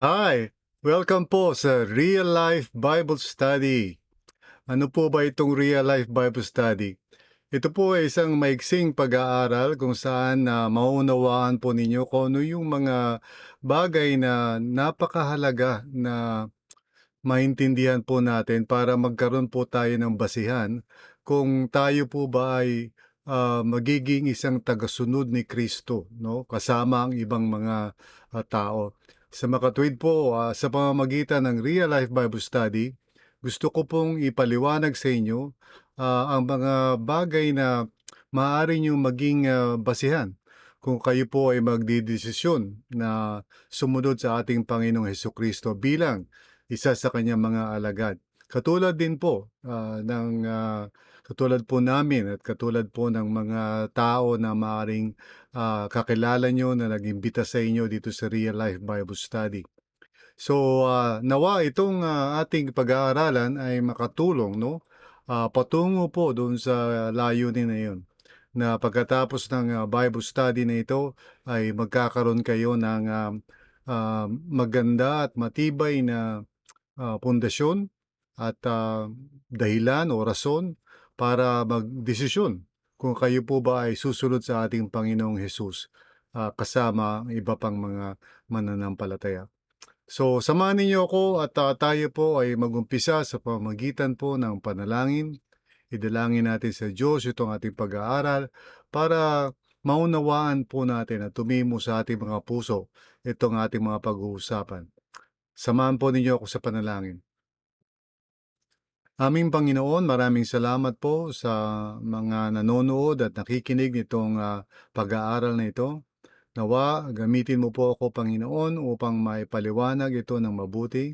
Hi! Welcome po sa Real Life Bible Study. Ano po ba itong Real Life Bible Study? Ito po ay isang maiksing pag-aaral kung saan na maunawaan po ninyo kung ano yung mga bagay na napakahalaga na maintindihan po natin para magkaroon po tayo ng basihan kung tayo po ba ay ah, magiging isang tagasunod ni Kristo, no? Kasama ang ibang mga ah, tao. Sa makatwid po, ah, sa pamamagitan ng Real Life Bible Study, gusto ko pong ipaliwanag sa inyo ah, ang mga bagay na maaari nyo maging ah, basihan kung kayo po ay magdidesisyon na sumunod sa ating Panginoong Heso Kristo bilang isa sa kanyang mga alagad. Katulad din po ah, ng ah, katulad po namin at katulad po ng mga tao na maaring ah, kakilala nyo na nag-imbita sa inyo dito sa Real Life Bible Study. So, ah, nawa itong ah, ating pag-aaralan ay makatulong, no? Ah, patungo po doon sa layunin na yun. Na pagkatapos ng ah, Bible study na ito ay magkakaroon kayo ng ah, ah, maganda at matibay na ah, pundasyon at ah, dahilan o rason para magdesisyon kung kayo po ba ay susunod sa ating Panginoong Hesus ah, kasama ang iba pang mga mananampalataya. So, samahan ninyo ako at ah, tayo po ay magumpisa sa pamagitan po ng panalangin. Idalangin natin sa Diyos itong ating pag-aaral para maunawaan po natin at tumimo sa ating mga puso itong ating mga pag-uusapan. Samahan po ninyo ako sa panalangin. Aming Panginoon, maraming salamat po sa mga nanonood at nakikinig nitong ah, pag-aaral na ito. Nawa, gamitin mo po ako, Panginoon, upang maipaliwanag ito ng mabuti.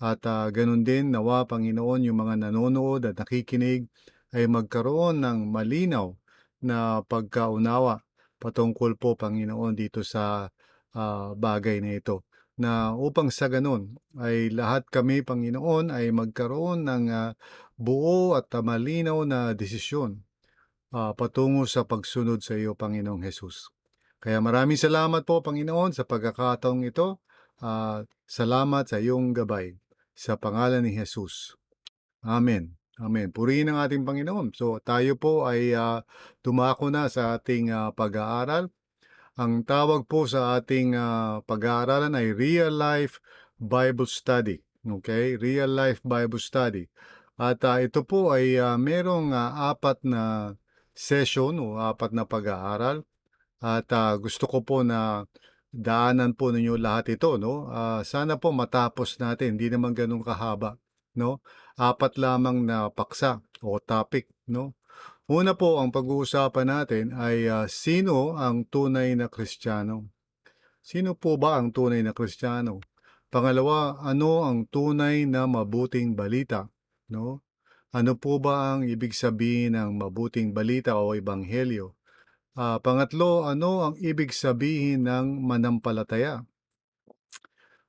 At ah, ganun din, nawa, Panginoon, yung mga nanonood at nakikinig ay magkaroon ng malinaw na pagkaunawa patungkol po, Panginoon, dito sa ah, bagay na ito na upang sa ganun ay lahat kami, Panginoon, ay magkaroon ng ah, buo at ah, malinaw na desisyon ah, patungo sa pagsunod sa iyo, Panginoong Hesus. Kaya maraming salamat po, Panginoon, sa pagkakataong ito. Ah, salamat sa iyong gabay. Sa pangalan ni Jesus. Amen. Amen. Purihin ang ating Panginoon. So tayo po ay ah, dumako na sa ating ah, pag-aaral. Ang tawag po sa ating ah, pag-aaralan ay Real Life Bible Study. Okay? Real Life Bible Study. At ah, ito po ay ah, merong ah, apat na session o apat na pag-aaral. At ah, gusto ko po na daanan po ninyo lahat ito, no? Ah, sana po matapos natin, hindi naman ganun kahaba, no? Apat lamang na paksa o topic, no? Una po, ang pag-uusapan natin ay ah, sino ang tunay na Kristiyano? Sino po ba ang tunay na Kristiyano? Pangalawa, ano ang tunay na mabuting balita, no? Ano po ba ang ibig sabihin ng mabuting balita o ebanghelyo? Ah, pangatlo, ano ang ibig sabihin ng manampalataya?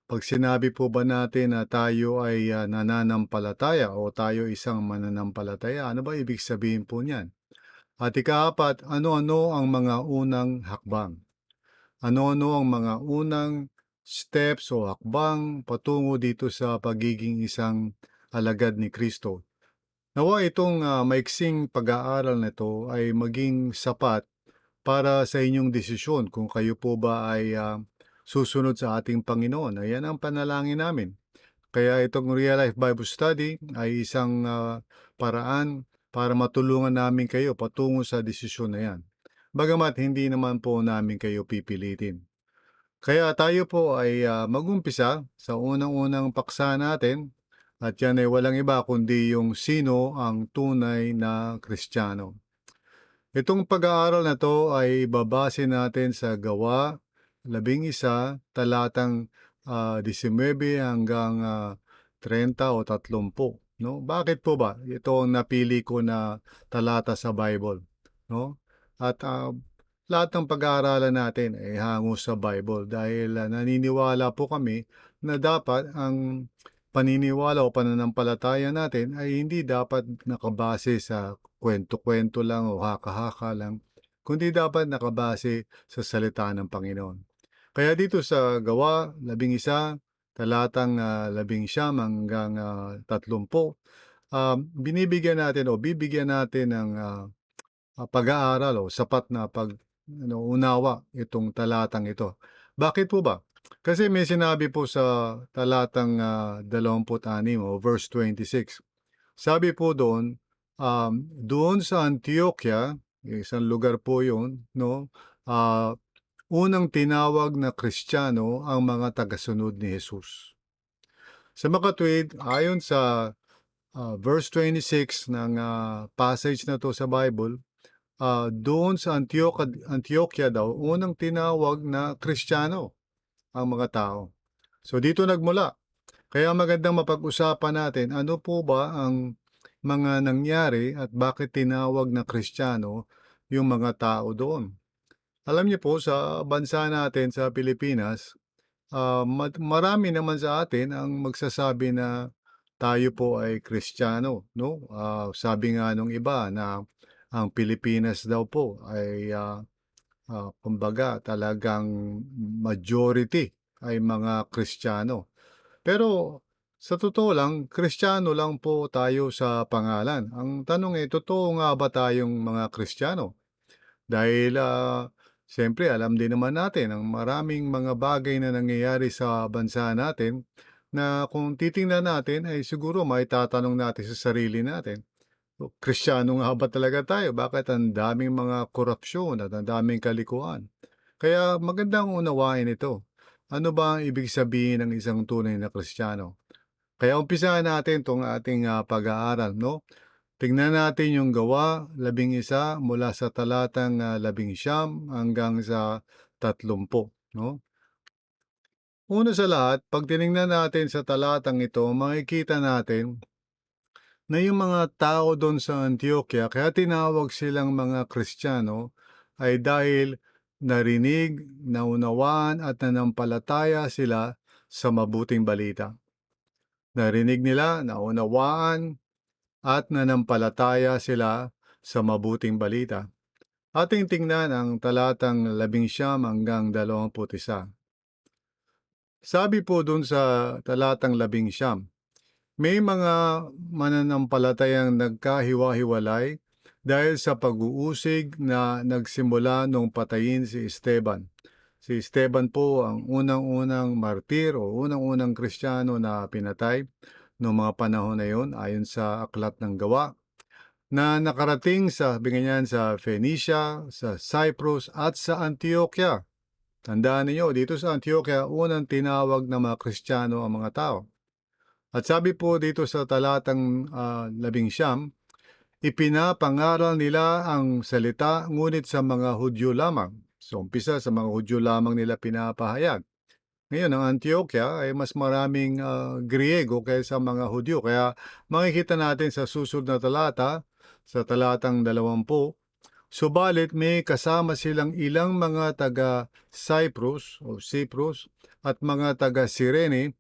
Pag sinabi po ba natin na tayo ay ah, nananampalataya o tayo isang mananampalataya, ano ba ibig sabihin po niyan? At ikaapat, ano-ano ang mga unang hakbang? Ano-ano ang mga unang steps o hakbang patungo dito sa pagiging isang alagad ni Kristo? Nawa itong ah, maiksing pag-aaral na ito ay maging sapat para sa inyong desisyon kung kayo po ba ay ah, susunod sa ating Panginoon. Ayan ang panalangin namin. Kaya itong Real Life Bible Study ay isang ah, paraan para matulungan namin kayo patungo sa desisyon na yan. Bagamat hindi naman po namin kayo pipilitin. Kaya tayo po ay ah, magumpisa sa unang-unang paksa natin at yan ay walang iba kundi yung sino ang tunay na Kristiyano. Itong pag-aaral na to ay babase natin sa gawa labing isa, talatang ah, 19 hanggang ah, 30 o 30. No? Bakit po ba? Ito ang napili ko na talata sa Bible. No? At ah, lahat ng pag-aaralan natin ay hango sa Bible dahil ah, naniniwala po kami na dapat ang paniniwala o pananampalataya natin ay hindi dapat nakabase sa kwento-kwento lang o haka-haka lang, kundi dapat nakabase sa salita ng Panginoon. Kaya dito sa Gawa, labing isa, talatang, ah, 11 hanggang, ah, 30, um, binibigyan natin o bibigyan natin ng, ah, pag-aaral o sapat na pag ano, unawa itong talatang ito. Bakit po ba? Kasi may sinabi po sa talatang, ah, 26 o verse 26. Sabi po doon, um, doon sa Antioquia, isang lugar po 'yun, 'no, ah, unang tinawag na Kristiyano ang mga tagasunod ni Jesus. Sa makatuwid, ayon sa, ah, verse 26 ng, ah, passage na 'to sa Bible, ah, doon sa Antioca Antioquia daw unang tinawag na Kristiyano ang mga tao. So dito nagmula. Kaya magandang mapag-usapan natin ano po ba ang mga nangyari at bakit tinawag na Kristiyano yung mga tao doon. Alam niyo po sa bansa natin sa Pilipinas, ah, marami naman sa atin ang magsasabi na tayo po ay Kristiyano, 'no? Ah, sabi nga nung iba na ang Pilipinas daw po ay, ah, ah, kumbaga talagang majority ay mga Kristiyano. Pero sa totoo lang, Kristiyano lang po tayo sa pangalan. Ang tanong ay totoo nga ba tayong mga Kristiyano? Dahil, ah, siyempre alam din naman natin ang maraming mga bagay na nangyayari sa bansa natin na kung titingnan natin ay siguro maitatanong natin sa sarili natin, "O, Kristiyano nga ba talaga tayo? Bakit ang daming mga korapsyon at ang daming kalikuan?" Kaya magandang unawain ito. Ano ba ang ibig sabihin ng isang tunay na Kristiyano? Kaya umpisahan natin 'tong ating, ah, pag-aaral, 'no? Tingnan natin yung Gawa 11 mula sa talatang, ah, 11 hanggang sa 30, 'no? Una sa lahat, 'pag tiningnan natin sa talatang ito, makikita natin na yung mga tao doon sa Antioquia kaya tinawag silang mga Kristiyano ay dahil narinig, naunawaan at nanampalataya sila sa mabuting balita. Narinig nila, naunawaan at nanampalataya sila sa mabuting balita. Ating tingnan ang talatang 11 hanggang 21. Sabi po dun sa talatang 11, may mga mananampalatayang nagkahiwa-hiwalay dahil sa pag-uusig na nagsimula nung patayin si Esteban. Si Esteban po ang unang-unang martir o unang-unang Kristiyano na pinatay noong mga panahon na yon ayon sa Aklat ng Gawa na nakarating sa binganyan sa Phoenicia, sa Cyprus at sa Antioquia. Tandaan niyo dito sa Antioquia, unang tinawag ng mga Kristiyano ang mga tao. At sabi po dito sa talatang uh, labing siyam, ipinapangaral nila ang salita ngunit sa mga Hudyo lamang. So umpisa sa mga Hudyo lamang nila pinapahayag. Ngayon, ang Antioquia ay mas maraming uh, Griego kaysa mga Hudyo. Kaya makikita natin sa susunod na talata, sa talatang 20, Subalit may kasama silang ilang mga taga Cyprus o Cyprus at mga taga Cyrene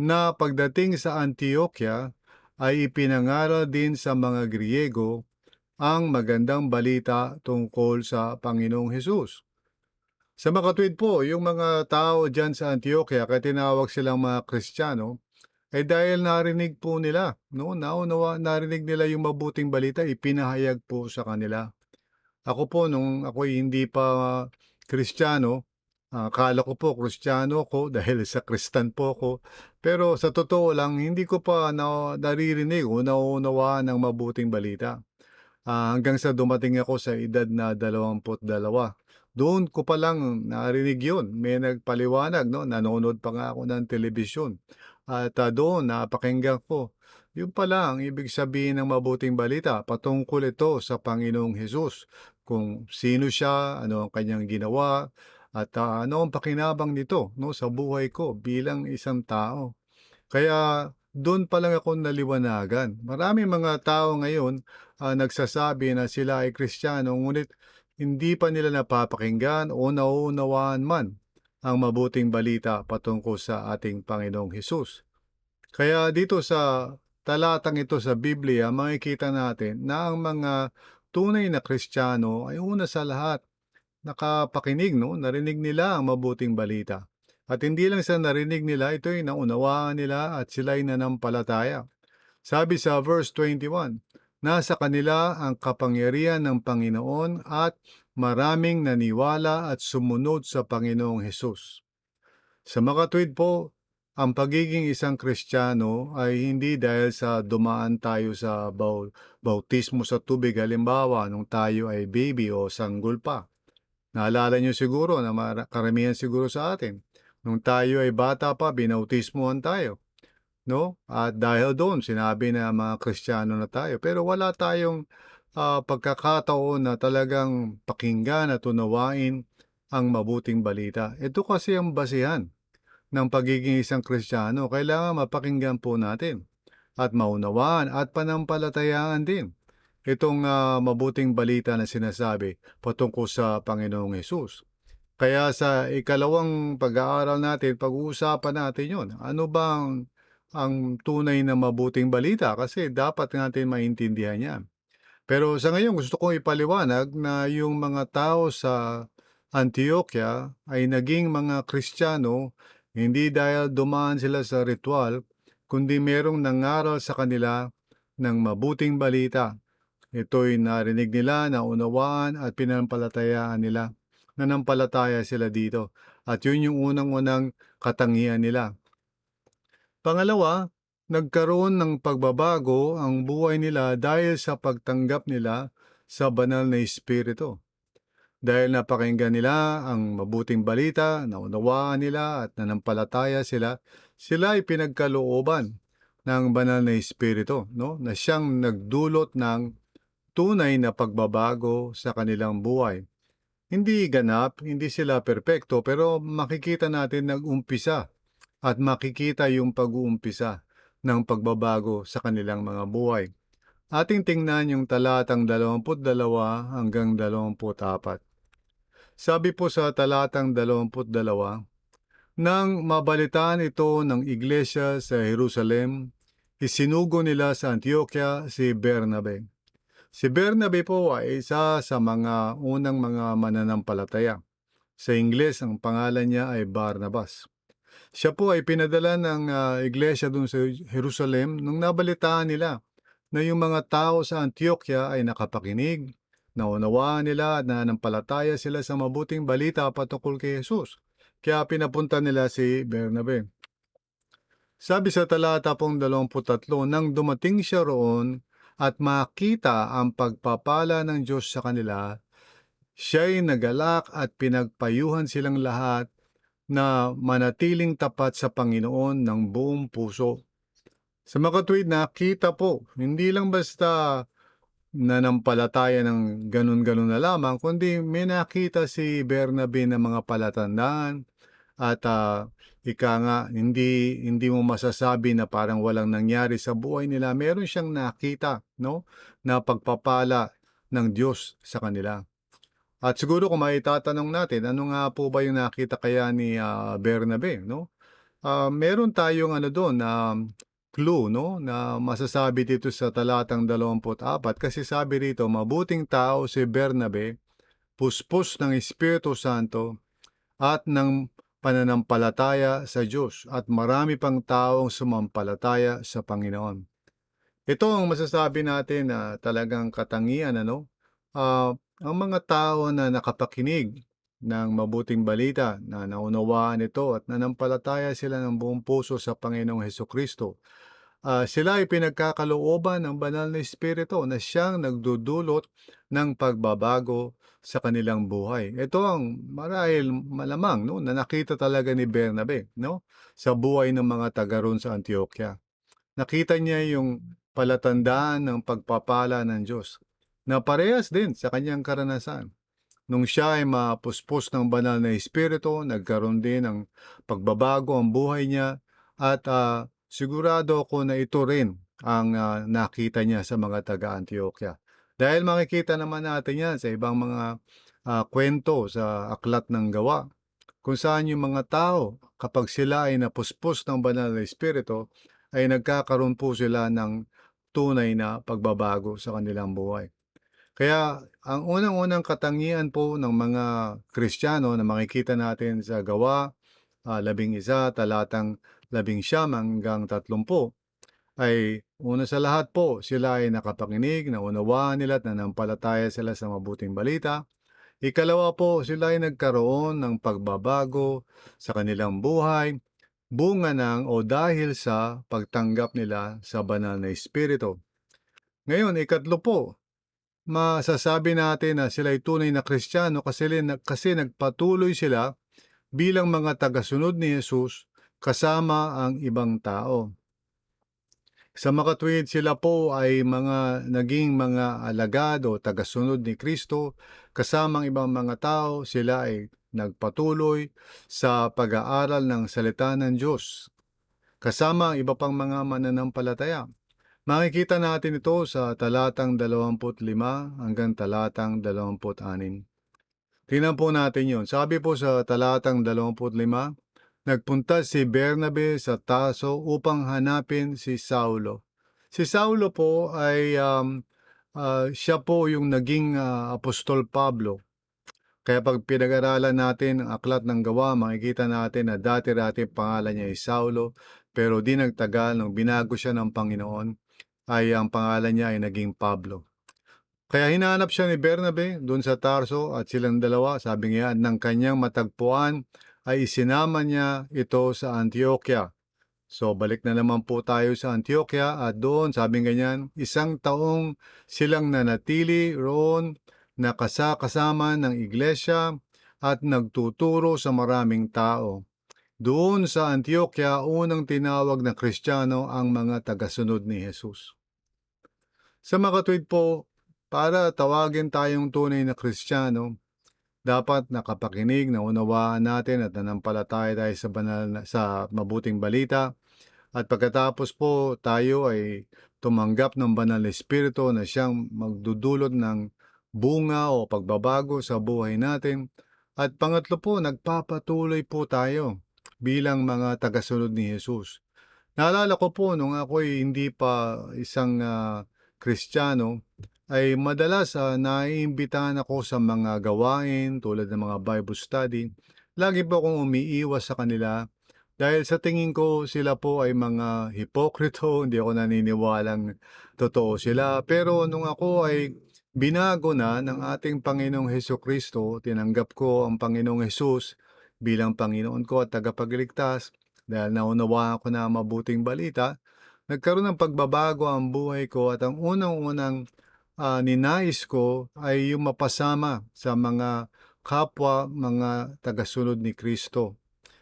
na pagdating sa Antioquia ay ipinangaral din sa mga Griego ang magandang balita tungkol sa Panginoong Hesus. Sa makatwid po, yung mga tao dyan sa Antioquia, kaya tinawag silang mga Kristiyano, ay dahil narinig po nila, no? Naunawa, narinig nila yung mabuting balita, ipinahayag po sa kanila. Ako po nung ako'y hindi pa Kristiyano, ah, akala ko po Kristiyano ako dahil sa Kristan po ako. Pero sa totoo lang, hindi ko pa na naririnig o nauunawaan ng mabuting balita. Ah, hanggang sa dumating ako sa edad na 22. Doon ko pa lang narinig yun. May nagpaliwanag, no? Nanonood pa nga ako ng telebisyon. At ah, doon napakinggan ko yun pala ang ibig sabihin ng mabuting balita patungkol ito sa Panginoong Hesus, kung sino siya, ano ang kanyang ginawa, at uh, ano ang pakinabang nito no, sa buhay ko bilang isang tao. Kaya doon pa lang ako naliwanagan. Marami mga tao ngayon uh, nagsasabi na sila ay Kristiyano, ngunit hindi pa nila napapakinggan o nauunawaan man ang mabuting balita patungkol sa ating Panginoong Hesus. Kaya dito sa talatang ito sa Biblia, makikita natin na ang mga tunay na Kristiyano ay una sa lahat nakapakinig, no? narinig nila ang mabuting balita. At hindi lang sa narinig nila, ito'y naunawaan nila at sila'y nanampalataya. Sabi sa verse 21, Nasa kanila ang kapangyarihan ng Panginoon at maraming naniwala at sumunod sa Panginoong Hesus. Sa makatwid po, ang pagiging isang Kristiyano ay hindi dahil sa dumaan tayo sa bautismo sa tubig halimbawa nung tayo ay baby o sanggol pa. Naalala niyo siguro na karamihan siguro sa atin, nung tayo ay bata pa, binautismohan tayo. No? At dahil doon, sinabi na mga Kristiyano na tayo. Pero wala tayong ah, pagkakataon na talagang pakinggan at unawain ang mabuting balita. Ito kasi ang basihan ng pagiging isang Kristiyano. Kailangan mapakinggan po natin at maunawaan at panampalatayaan din itong ah, mabuting balita na sinasabi patungkol sa Panginoong Hesus. Kaya sa ikalawang pag-aaral natin, pag-uusapan natin yon. Ano bang ang tunay na mabuting balita? Kasi dapat natin maintindihan yan. Pero sa ngayon, gusto kong ipaliwanag na yung mga tao sa Antioquia ay naging mga Kristiyano hindi dahil dumaan sila sa ritual, kundi merong nangaral sa kanila ng mabuting balita. Ito'y narinig nila, naunawaan at pinampalatayaan nila. Nanampalataya sila dito. At yun yung unang-unang katangian nila. Pangalawa, nagkaroon ng pagbabago ang buhay nila dahil sa pagtanggap nila sa banal na Espiritu. Dahil napakinggan nila ang mabuting balita, naunawaan nila at nanampalataya sila, sila ay pinagkalooban ng banal na Espiritu, no? na siyang nagdulot ng tunay na pagbabago sa kanilang buhay. Hindi ganap, hindi sila perpekto, pero makikita natin nag-umpisa at makikita yung pag-uumpisa ng pagbabago sa kanilang mga buhay. Ating tingnan yung talatang 22 hanggang 24. Sabi po sa talatang 22, Nang mabalitaan ito ng iglesia sa Jerusalem, isinugo nila sa Antioquia si Bernabe. Si Bernabe po ay isa sa mga unang mga mananampalataya. Sa Ingles, ang pangalan niya ay Barnabas. Siya po ay pinadala ng ah, iglesia dun sa Jerusalem nung nabalitaan nila na yung mga tao sa Antioquia ay nakapakinig, naunawaan nila at nanampalataya sila sa mabuting balita patungkol kay Jesus. Kaya pinapunta nila si Bernabe. Sabi sa talata pong 23, nang dumating siya roon at makita ang pagpapala ng Diyos sa kanila, siya'y nagalak at pinagpayuhan silang lahat na manatiling tapat sa Panginoon ng buong puso. Sa makatwid nakita po, hindi lang basta nanampalataya ng ganun-ganun na lamang, kundi may nakita si Bernabe ng mga palatandaan at ah, ika nga, hindi, hindi mo masasabi na parang walang nangyari sa buhay nila. Meron siyang nakita, no? Na pagpapala ng Diyos sa kanila. At siguro kung maitatanong natin, ano nga po ba yung nakita kaya ni ah, Bernabe, no? Ah, meron tayong ano doon na clue, no? Na masasabi dito sa talatang 24 kasi sabi rito, mabuting tao si Bernabe, puspos ng Espiritu Santo at ng pananampalataya sa Diyos at marami pang taong sumampalataya sa Panginoon. Ito ang masasabi natin na talagang katangian, ano? Ah, ang mga tao na nakapakinig ng mabuting balita na naunawaan ito at nanampalataya sila ng buong puso sa Panginoong Heso Kristo. Ah, sila ay pinagkakalooban ng banal na Espiritu na siyang nagdudulot ng pagbabago sa kanilang buhay. Ito ang marahil malamang no, na nakita talaga ni Bernabe no, sa buhay ng mga taga roon sa Antioquia. Nakita niya yung palatandaan ng pagpapala ng Diyos na parehas din sa kanyang karanasan. Nung siya ay mapuspos ng banal na espiritu, nagkaroon din ng pagbabago ang buhay niya at ah, sigurado ako na ito rin ang ah, nakita niya sa mga taga Antioquia. Dahil makikita naman natin yan sa ibang mga ah, kwento sa aklat ng gawa kung saan yung mga tao kapag sila ay napuspos ng banal na espiritu ay nagkakaroon po sila ng tunay na pagbabago sa kanilang buhay. Kaya ang unang-unang katangian po ng mga Kristiyano na makikita natin sa gawa ah, labing isa talatang labing siyam hanggang tatlumpu ay una sa lahat po sila ay nakapakinig, naunawaan nila at nanampalataya sila sa mabuting balita. Ikalawa po, sila ay nagkaroon ng pagbabago sa kanilang buhay, bunga ng o dahil sa pagtanggap nila sa banal na Espiritu. Ngayon, ikatlo po, masasabi natin na sila ay tunay na Kristiyano kasi, kasi nagpatuloy sila bilang mga tagasunod ni Jesus kasama ang ibang tao. Sa makatwid sila po ay mga naging mga alagad o tagasunod ni Kristo kasama ang ibang mga tao sila ay nagpatuloy sa pag-aaral ng salita ng Diyos kasama ang iba pang mga mananampalataya. Makikita natin ito sa talatang 25 hanggang talatang 26. Tingnan po natin yon. Sabi po sa talatang 25, nagpunta si Bernabe sa Taso upang hanapin si Saulo. Si Saulo po ay um, uh, siya po yung naging uh, apostol Pablo. Kaya pag pinag-aralan natin ang aklat ng gawa, makikita natin na dati-dati pangalan niya ay Saulo, pero di nagtagal nung binago siya ng Panginoon, ay ang pangalan niya ay naging Pablo. Kaya hinahanap siya ni Bernabe doon sa Tarso at silang dalawa, sabi niya, ng kanyang matagpuan ay isinama niya ito sa Antioquia. So balik na naman po tayo sa Antioquia at doon sabi ganyan, isang taong silang nanatili roon nakasakasama ng iglesia at nagtuturo sa maraming tao. Doon sa Antioquia, unang tinawag na Kristiyano ang mga tagasunod ni Jesus. Sa makatwid po, para tawagin tayong tunay na Kristiyano, dapat nakapakinig, naunawaan natin at nanampalataya tayo sa banal na, sa mabuting balita. At pagkatapos po tayo ay tumanggap ng banal na espiritu na siyang magdudulot ng bunga o pagbabago sa buhay natin. At pangatlo po, nagpapatuloy po tayo bilang mga tagasunod ni Jesus. Naalala ko po nung ako ay hindi pa isang uh, Kristiyano, ay madalas uh, naiimbitahan ako sa mga gawain tulad ng mga Bible study. Lagi po akong umiiwas sa kanila dahil sa tingin ko sila po ay mga hipokrito, hindi ako naniniwalang totoo sila. Pero nung ako ay binago na ng ating Panginoong Heso Kristo, tinanggap ko ang Panginoong Hesus bilang Panginoon ko at tagapagligtas dahil naunawa ko na mabuting balita, nagkaroon ng pagbabago ang buhay ko at ang unang-unang uh, ninais ko ay yung mapasama sa mga kapwa, mga tagasunod ni Kristo.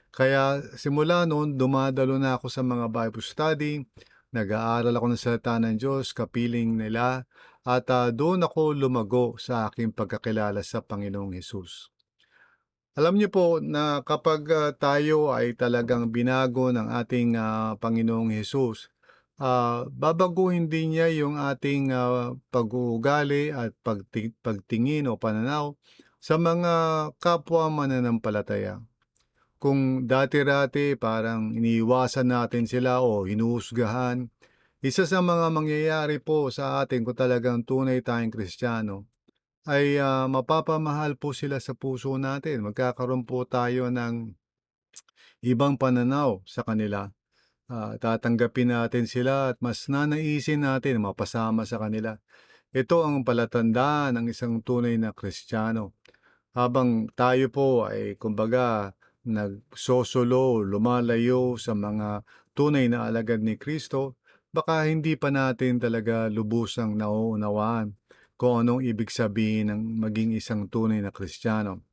Kaya simula noon, dumadalo na ako sa mga Bible study, nag-aaral ako ng salita ng Diyos, kapiling nila, at uh, doon ako lumago sa aking pagkakilala sa Panginoong Hesus. Alam niyo po na kapag uh, tayo ay talagang binago ng ating uh, Panginoong Hesus, uh, babaguhin din niya yung ating uh, pag-uugali at pagti- pagtingin o pananaw sa mga kapwa mananampalataya. Kung dati-rati parang iniiwasan natin sila o hinuhusgahan, isa sa mga mangyayari po sa atin kung talagang tunay tayong Kristiyano ay uh, mapapamahal po sila sa puso natin. Magkakaroon po tayo ng ibang pananaw sa kanila uh, tatanggapin natin sila at mas nanaisin natin mapasama sa kanila. Ito ang palatandaan ng isang tunay na Kristiyano. Habang tayo po ay kumbaga nagsosolo, lumalayo sa mga tunay na alagad ni Kristo, baka hindi pa natin talaga lubusang nauunawaan kung anong ibig sabihin ng maging isang tunay na Kristiyano.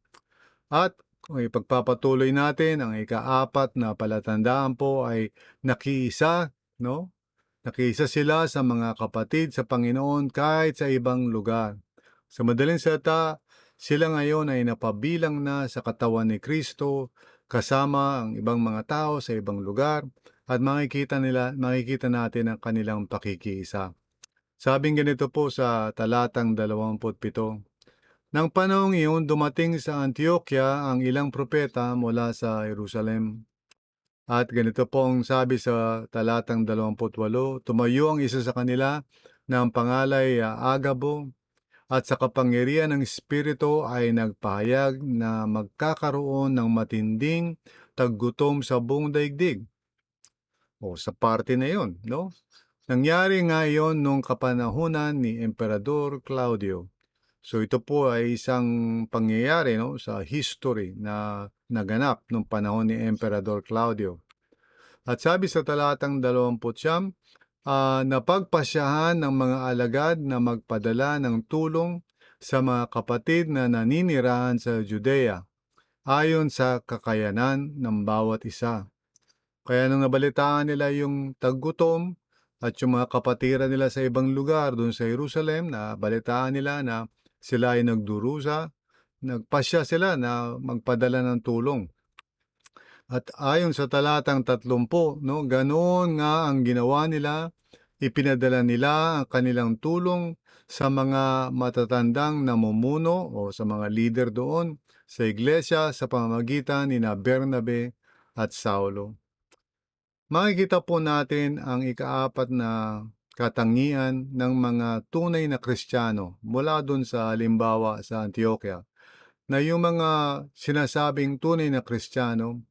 At kung ipagpapatuloy natin, ang ikaapat na palatandaan po ay nakiisa, no? Nakiisa sila sa mga kapatid sa Panginoon kahit sa ibang lugar. Sa madaling salita, sila ngayon ay napabilang na sa katawan ni Kristo kasama ang ibang mga tao sa ibang lugar at makikita nila makikita natin ang kanilang pakikiisa. Sabing ganito po sa talatang 27. Nang panahong iyon, dumating sa Antioquia ang ilang propeta mula sa Jerusalem. At ganito pong sabi sa talatang 28, tumayo ang isa sa kanila na ang pangalay Agabo at sa kapangyarihan ng Espiritu ay nagpahayag na magkakaroon ng matinding taggutom sa buong daigdig. O sa parte na yon, no? Nangyari nga yon nung kapanahunan ni Emperador Claudio. So ito po ay isang pangyayari no, sa history na naganap nung panahon ni Emperador Claudio. At sabi sa talatang 20, uh, napagpasyahan ng mga alagad na magpadala ng tulong sa mga kapatid na naninirahan sa Judea ayon sa kakayanan ng bawat isa. Kaya nung nabalitaan nila yung taggutom at yung mga kapatiran nila sa ibang lugar doon sa Jerusalem, na balitaan nila na sila ay nagdurusa, nagpasya sila na magpadala ng tulong. At ayon sa talatang 30, no, ganoon nga ang ginawa nila, ipinadala nila ang kanilang tulong sa mga matatandang namumuno o sa mga leader doon sa iglesia sa pamamagitan ni na Bernabe at Saulo makikita po natin ang ikaapat na katangian ng mga tunay na Kristiyano mula dun sa halimbawa sa Antioquia na yung mga sinasabing tunay na Kristiyano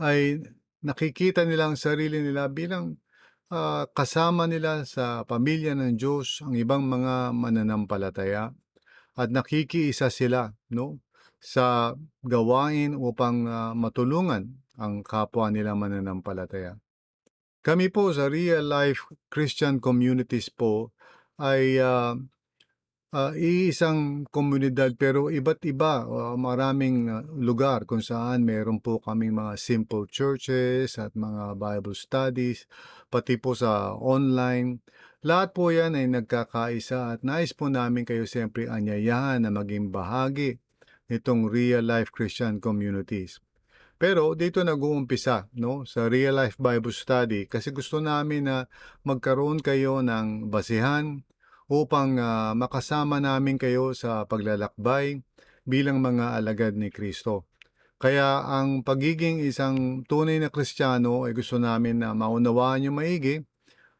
ay nakikita nilang sarili nila bilang uh, kasama nila sa pamilya ng Diyos ang ibang mga mananampalataya at nakikiisa sila no sa gawain upang uh, matulungan ang kapwa nila mananampalataya. Kami po sa Real Life Christian Communities po ay uh, uh, iisang komunidad pero iba't iba, uh, maraming lugar kung saan meron po kaming mga simple churches at mga Bible studies, pati po sa online. Lahat po yan ay nagkakaisa at nais po namin kayo siyempre anyayahan na maging bahagi nitong Real Life Christian Communities. Pero dito nag-uumpisa no, sa Real Life Bible Study kasi gusto namin na magkaroon kayo ng basihan upang uh, makasama namin kayo sa paglalakbay bilang mga alagad ni Kristo. Kaya ang pagiging isang tunay na Kristiyano ay gusto namin na maunawaan nyo maigi.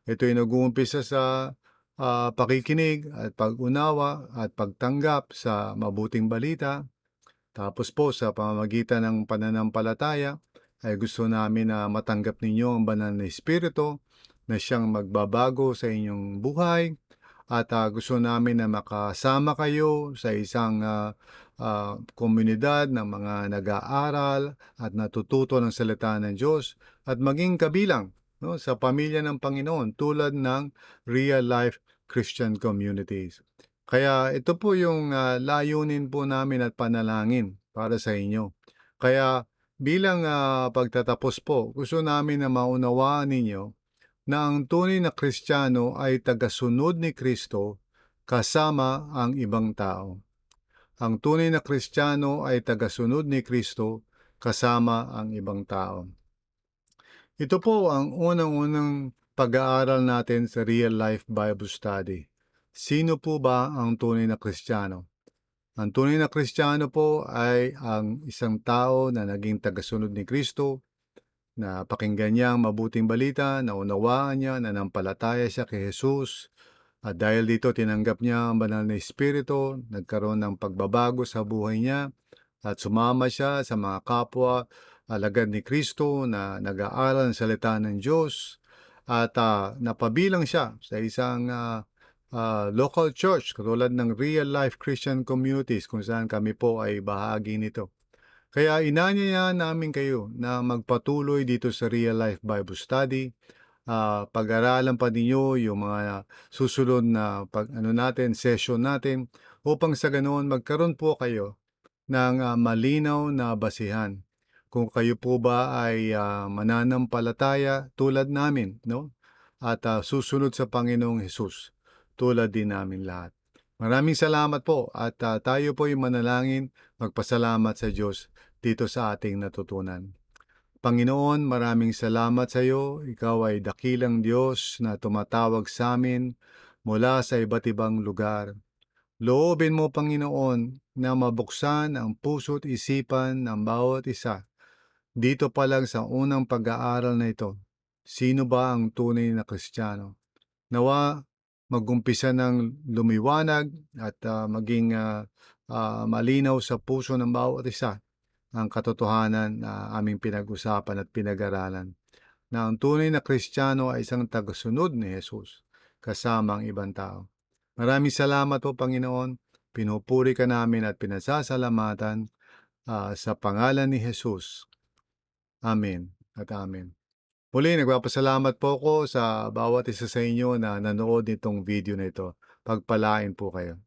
Ito ay nag-uumpisa sa uh, pakikinig at pag-unawa at pagtanggap sa mabuting balita tapos po sa pamamagitan ng pananampalataya ay gusto namin na matanggap ninyo ang banal na Espiritu na siyang magbabago sa inyong buhay at uh, gusto namin na makasama kayo sa isang uh, uh, komunidad ng mga nag-aaral at natututo ng salita ng Diyos at maging kabilang no, sa pamilya ng Panginoon tulad ng real life Christian communities. Kaya ito po yung uh, layunin po namin at panalangin para sa inyo. Kaya bilang uh, pagtatapos po, gusto namin na maunawaan ninyo na ang tunay na Kristiyano ay tagasunod ni Kristo kasama ang ibang tao. Ang tunay na Kristiyano ay tagasunod ni Kristo kasama ang ibang tao. Ito po ang unang-unang pag-aaral natin sa Real Life Bible Study. Sino po ba ang tunay na Kristiyano? Ang tunay na Kristiyano po ay ang isang tao na naging tagasunod ni Kristo, na pakinggan niya ang mabuting balita, naunawaan niya, nanampalataya siya kay Jesus, at dahil dito tinanggap niya ang banal na Espiritu, nagkaroon ng pagbabago sa buhay niya, at sumama siya sa mga kapwa alagad ni Kristo na nag-aaral ng salita ng Diyos, at uh, napabilang siya sa isang uh, uh, local church katulad ng Real Life Christian Communities kung saan kami po ay bahagi nito. Kaya inanyaya namin kayo na magpatuloy dito sa Real Life Bible Study. Uh, pag-aralan pa ninyo yung mga susunod na pag ano natin, session natin upang sa ganoon magkaroon po kayo ng uh, malinaw na basihan. Kung kayo po ba ay uh, mananampalataya tulad namin, no? At uh, susunod sa Panginoong Hesus tulad din namin lahat. Maraming salamat po at uh, tayo po ay manalangin magpasalamat sa Diyos dito sa ating natutunan. Panginoon, maraming salamat sa iyo. Ikaw ay dakilang Diyos na tumatawag sa amin mula sa iba't ibang lugar. Loobin mo, Panginoon, na mabuksan ang puso't isipan ng bawat isa. Dito pa lang sa unang pag-aaral na ito, sino ba ang tunay na Kristiyano? Nawa magumpisa ng lumiwanag at uh, maging uh, uh, malinaw sa puso ng bawat isa ang katotohanan na aming pinag-usapan at pinag-aralan na ang tunay na Kristiyano ay isang tagasunod ni Jesus kasama ang ibang tao. Maraming salamat po Panginoon. Pinupuri ka namin at pinasasalamatan ah, sa pangalan ni Jesus. Amen at Amen. Muli, nagpapasalamat po ko sa bawat isa sa inyo na nanood nitong video na ito. Pagpalain po kayo.